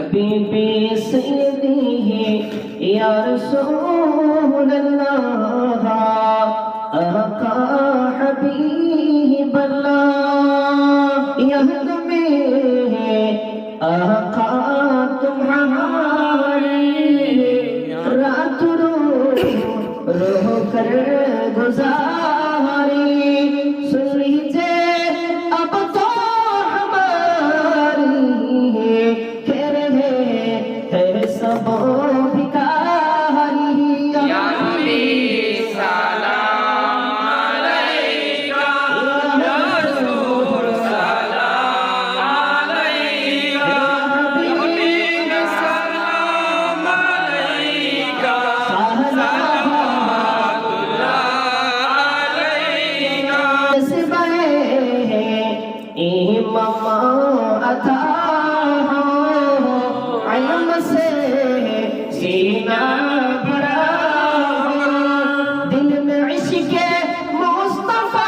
حبيبي سيدي يا رسول الله آقا حبيب الله يهدمي آقا تمہاری رات رو رو کر ماما عطا ہوں علم سے सीना बड़ा दिल में इश्क मुस्तफा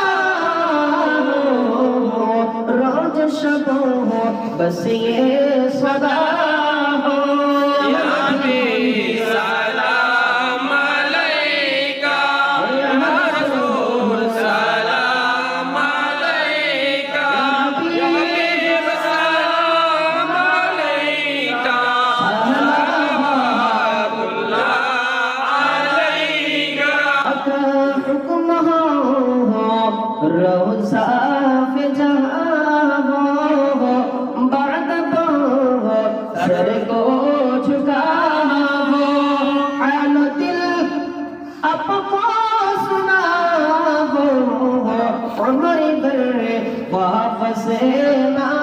রোজা যাব বাদ সর কো ঝুকাব আলো দিল আপকো সুনাব অমর বার वापस